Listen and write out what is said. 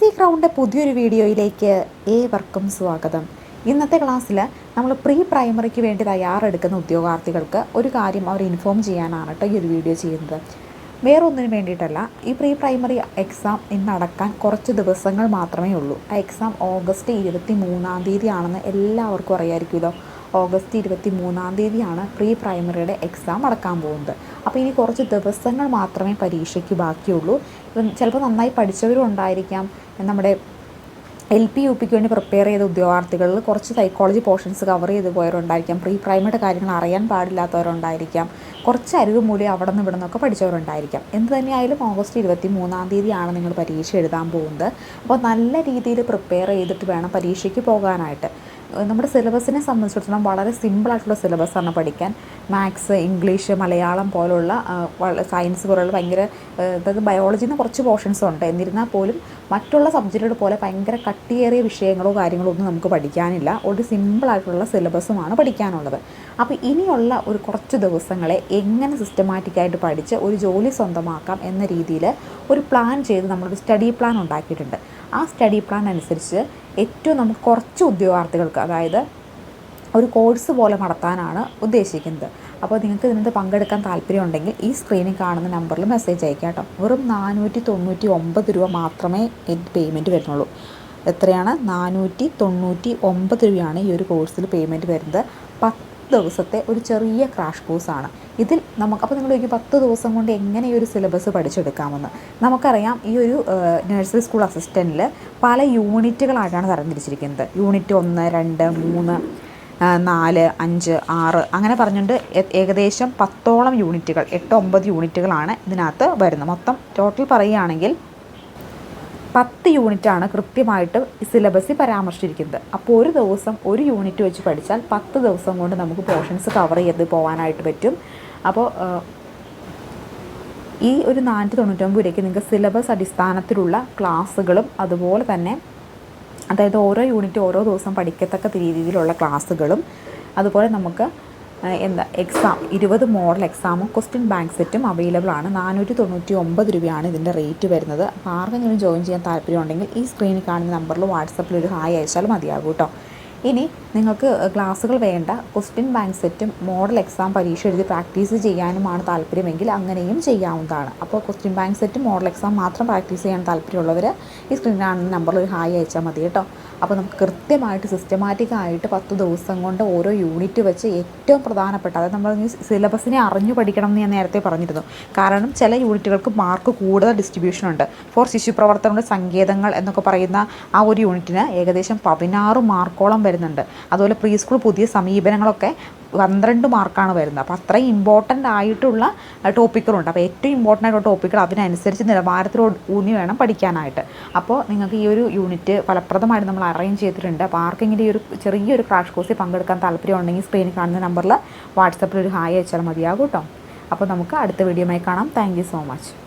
C ക്രൗണ്ടിന്റെ പുതിയൊരു വീഡിയോയിലേക്ക് ഏവർക്കും സ്വാഗതം. ഇന്നത്തെ ക്ലാസ്സിൽ നമ്മൾ പ്രീ പ്രൈമറിക്ക് വേണ്ടി തയ്യാറെടുക്കുന്ന ഉദ്യോഗാർത്ഥികൾക്ക് ഒരു കാര്യം അവർ ഇൻഫോം ചെയ്യാനാണ് കേട്ടോ ഈ ഒരു വീഡിയോ ചെയ്യുന്നത്. വേറൊന്നിനു വേണ്ടിയിട്ടല്ല ഈ പ്രീ പ്രൈമറി എക്സാം ഇന്ന് നടക്കാൻ കുറച്ച് ദിവസങ്ങൾ മാത്രമേ ഉള്ളൂ. ആ എക്സാം ഓഗസ്റ്റ് ഇരുപത്തി മൂന്നാം തീയതി ആണെന്ന് എല്ലാവർക്കും അറിയാമായിരിക്കുമല്ലോ ഓഗസ്റ്റ് ഇരുപത്തി മൂന്നാം തീയതിയാണ് പ്രീ പ്രൈമറിയുടെ എക്സാം നടക്കാൻ പോകുന്നത്. അപ്പോൾ ഇനി കുറച്ച് ദിവസങ്ങൾ മാത്രമേ പരീക്ഷയ്ക്ക് ബാക്കിയുള്ളൂ. ചിലപ്പോൾ നന്നായി പഠിച്ചവരും ഉണ്ടായിരിക്കാം. നമ്മുടെ എൽ പി യു പിക്ക് വേണ്ടി പ്രിപ്പയർ ചെയ്ത ഉദ്യോഗാർത്ഥികളിൽ കുറച്ച് സൈക്കോളജി പോർഷൻസ് കവർ ചെയ്ത് പോയവരുണ്ടായിരിക്കാം. പ്രീ പ്രൈമറിയുടെ കാര്യങ്ങൾ അറിയാൻ പാടില്ലാത്തവരുണ്ടായിരിക്കാം. കുറച്ച് അറിവ് മൂലം അവിടെ നിന്ന് ഇവിടെ നിന്നൊക്കെ പഠിച്ചവരുണ്ടായിരിക്കാം. എന്ത് തന്നെയായാലും ഓഗസ്റ്റ് ഇരുപത്തി മൂന്നാം തീയതിയാണ് നിങ്ങൾ പരീക്ഷ എഴുതാൻ പോകുന്നത്. അപ്പോൾ നല്ല രീതിയിൽ പ്രിപ്പയർ ചെയ്തിട്ട് വേണം പരീക്ഷയ്ക്ക് പോകാനായിട്ട്. നമ്മുടെ സിലബസിനെ സംബന്ധിച്ചിടത്തോളം വളരെ സിമ്പിളായിട്ടുള്ള സിലബസാണ് പഠിക്കാൻ. മാത്സ് ഇംഗ്ലീഷ് മലയാളം പോലുള്ള സയൻസ് പോലുള്ള ഭയങ്കര അതായത് ബയോളജിയിൽ നിന്ന് കുറച്ച് പോർഷൻസ് ഉണ്ട്. എന്നിരുന്നാൽ പോലും മറ്റുള്ള സബ്ജക്റ്റുകൾ പോലെ ഭയങ്കര കട്ടിയേറിയ വിഷയങ്ങളോ കാര്യങ്ങളോ ഒന്നും നമുക്ക് പഠിക്കാനില്ല. ഒരു സിമ്പിളായിട്ടുള്ള സിലബസുമാണ് പഠിക്കാനുള്ളത്. അപ്പോൾ ഇനിയുള്ള ഒരു കുറച്ച് ദിവസങ്ങളെ എങ്ങനെ സിസ്റ്റമാറ്റിക്കായിട്ട് പഠിച്ച് ഒരു ജോലി സ്വന്തമാക്കാം എന്ന രീതിയിൽ ഒരു പ്ലാൻ ചെയ്ത് നമ്മളൊരു സ്റ്റഡി പ്ലാൻ ഉണ്ടാക്കിയിട്ടുണ്ട്. ആ സ്റ്റഡി പ്ലാൻ അനുസരിച്ച് ഏറ്റവും നമുക്ക് കുറച്ച് ഉദ്യോഗാർത്ഥികൾക്ക് അതായത് ഒരു കോഴ്സ് പോലെ നടത്താനാണ് ഉദ്ദേശിക്കുന്നത്. അപ്പോൾ നിങ്ങൾക്ക് ഇതിനകത്ത് പങ്കെടുക്കാൻ താല്പര്യമുണ്ടെങ്കിൽ ഈ സ്ക്രീനിൽ കാണുന്ന നമ്പറിൽ മെസ്സേജ് അയക്കാം കേട്ടോ. വെറും നാനൂറ്റി തൊണ്ണൂറ്റി ഒമ്പത് രൂപ മാത്രമേ പേയ്മെന്റ് വരുന്നുള്ളൂ. എത്രയാണ്? നാനൂറ്റി തൊണ്ണൂറ്റി ഒമ്പത് രൂപയാണ് ഈ ഒരു കോഴ്സിൽ പേയ്മെന്റ് വരുന്നത്. പത്ത് ദിവസത്തെ ഒരു ചെറിയ ക്രാഷ് കോഴ്സാണ് ഇതിൽ നമുക്ക് അപ്പോൾ നിങ്ങൾ ഒരു പത്ത് ദിവസം കൊണ്ട് എങ്ങനെ ഈ ഒരു സിലബസ് പഠിച്ചെടുക്കാമെന്ന്? നമുക്കറിയാം ഈ ഒരു നഴ്സറി സ്കൂൾ അസിസ്റ്റന്റിൽ പല യൂണിറ്റുകളായിട്ടാണ് തരംതിരിച്ചിരിക്കുന്നത്. യൂണിറ്റ് ഒന്ന് രണ്ട് മൂന്ന് നാല് അഞ്ച് ആറ് അങ്ങനെ പറഞ്ഞുകൊണ്ട് ഏകദേശം പത്തോളം യൂണിറ്റുകൾ എട്ട് ഒമ്പത് യൂണിറ്റുകളാണ് ഇതിനകത്ത് വരുന്നത്. മൊത്തം ടോട്ടൽ പറയുകയാണെങ്കിൽ പത്ത് യൂണിറ്റാണ് കൃത്യമായിട്ട് സിലബസിൽ പരാമർശിച്ചിരിക്കുന്നത്. അപ്പോൾ ഒരു ദിവസം ഒരു യൂണിറ്റ് വെച്ച് പഠിച്ചാൽ പത്ത് ദിവസം കൊണ്ട് നമുക്ക് പോർഷൻസ് കവർ ചെയ്ത് പോകാനായിട്ട് പറ്റും. അപ്പോൾ ഈ ഒരു നാനൂറ്റി തൊണ്ണൂറ്റൊമ്പത് രൂപയ്ക്ക് നിങ്ങൾക്ക് സിലബസ് അടിസ്ഥാനത്തിലുള്ള ക്ലാസ്സുകളും അതുപോലെ തന്നെ അതായത് ഓരോ യൂണിറ്റ് ഓരോ ദിവസം പഠിക്കത്തക്ക രീതിയിലുള്ള ക്ലാസ്സുകളും അതുപോലെ നമുക്ക് എന്താ എക്സാം ഇരുപത് മോഡൽ എക്സാമും ക്വസ്റ്റ്യൻ ബാങ്ക് സെറ്റും അവൈലബിൾ ആണ് നാനൂറ്റി തൊണ്ണൂറ്റി ഒമ്പത് രൂപയാണ് ഇതിന്റെ റേറ്റ് വരുന്നത്. അപ്പോൾ ആർക്കെങ്കിലും ജോയിൻ ചെയ്യാൻ താല്പര്യമുണ്ടെങ്കിൽ ഈ സ്ക്രീനിൽ കാണുന്ന നമ്പറിൽ വാട്സപ്പിൽ ഒരു ഹായ് അയച്ചാൽ മതിയാകും കേട്ടോ. ഇനി നിങ്ങൾക്ക് ക്ലാസ്സുകൾ വേണ്ട ക്വസ്റ്റ്യൻ ബാങ്ക് സെറ്റും മോഡൽ എക്സാം പരീക്ഷ എഴുതി പ്രാക്ടീസ് ചെയ്യാനുമാണ് താല്പര്യമെങ്കിൽ അങ്ങനെയും ചെയ്യാവുന്നതാണ്. അപ്പോൾ ക്വസ്റ്റ്യൻ ബാങ്ക് സെറ്റും മോഡൽ എക്സാം മാത്രം പ്രാക്ടീസ് ചെയ്യാൻ താല്പര്യമുള്ളവർ ഈ സ്ക്രീനിൽ കാണുന്ന നമ്പറിൽ ഒരു ഹായ് അയച്ചാൽ മതി കേട്ടോ. അപ്പോൾ നമുക്ക് കൃത്യമായിട്ട് സിസ്റ്റമാറ്റിക്കായിട്ട് പത്ത് ദിവസം കൊണ്ട് ഓരോ യൂണിറ്റ് വെച്ച് ഏറ്റവും പ്രധാനപ്പെട്ട അതായത് നമ്മൾ സിലബസിനെ അറിഞ്ഞു പഠിക്കണം എന്ന് ഞാൻ നേരത്തെ പറഞ്ഞിരുന്നു. കാരണം ചില യൂണിറ്റുകൾക്ക് മാർക്ക് കൂടുതൽ ഡിസ്ട്രിബ്യൂഷൻ ഉണ്ട്. ഫോർ ശിശു പ്രവർത്തനങ്ങളുടെ സങ്കേതങ്ങൾ എന്നൊക്കെ പറയുന്ന ആ ഒരു യൂണിറ്റിന് ഏകദേശം പതിനാറ് മാർക്കോളം വരുന്നുണ്ട്. അതുപോലെ പ്രീ സ്കൂൾ പുതിയ സമീപനങ്ങളൊക്കെ പന്ത്രണ്ട് മാർക്കാണ് വരുന്നത്. അപ്പോൾ അത്രയും ഇമ്പോർട്ടന്റ് ആയിട്ടുള്ള ടോപ്പിക്കുകളുണ്ട് അപ്പോൾ ഏറ്റവും ഇമ്പോർട്ടന്റ് ആയിട്ടുള്ള ടോപ്പിക്കുകൾ അതിനനുസരിച്ച് നിലവാരത്തിലൂടെ ഊന്നി വേണം പഠിക്കാനായിട്ട്. അപ്പോൾ നിങ്ങൾക്ക് ഈ ഒരു യൂണിറ്റ് ഫലപ്രദമായിട്ട് നമ്മൾ അറേഞ്ച് ചെയ്തിട്ടുണ്ട്. അപ്പോൾ ആർക്കെങ്കിലും ഈ ഒരു ചെറിയൊരു ക്രാഷ് കോഴ്സിൽ പങ്കെടുക്കാൻ താല്പര്യമുണ്ടെങ്കിൽ സ്ക്രീനിൽ കാണുന്ന നമ്പറിൽ വാട്സപ്പിൽ ഒരു ഹായ് അയച്ചാൽ മതിയാകും കേട്ടോ. അപ്പോൾ നമുക്ക് അടുത്ത വീഡിയോയുമായി കാണാം. Thank so much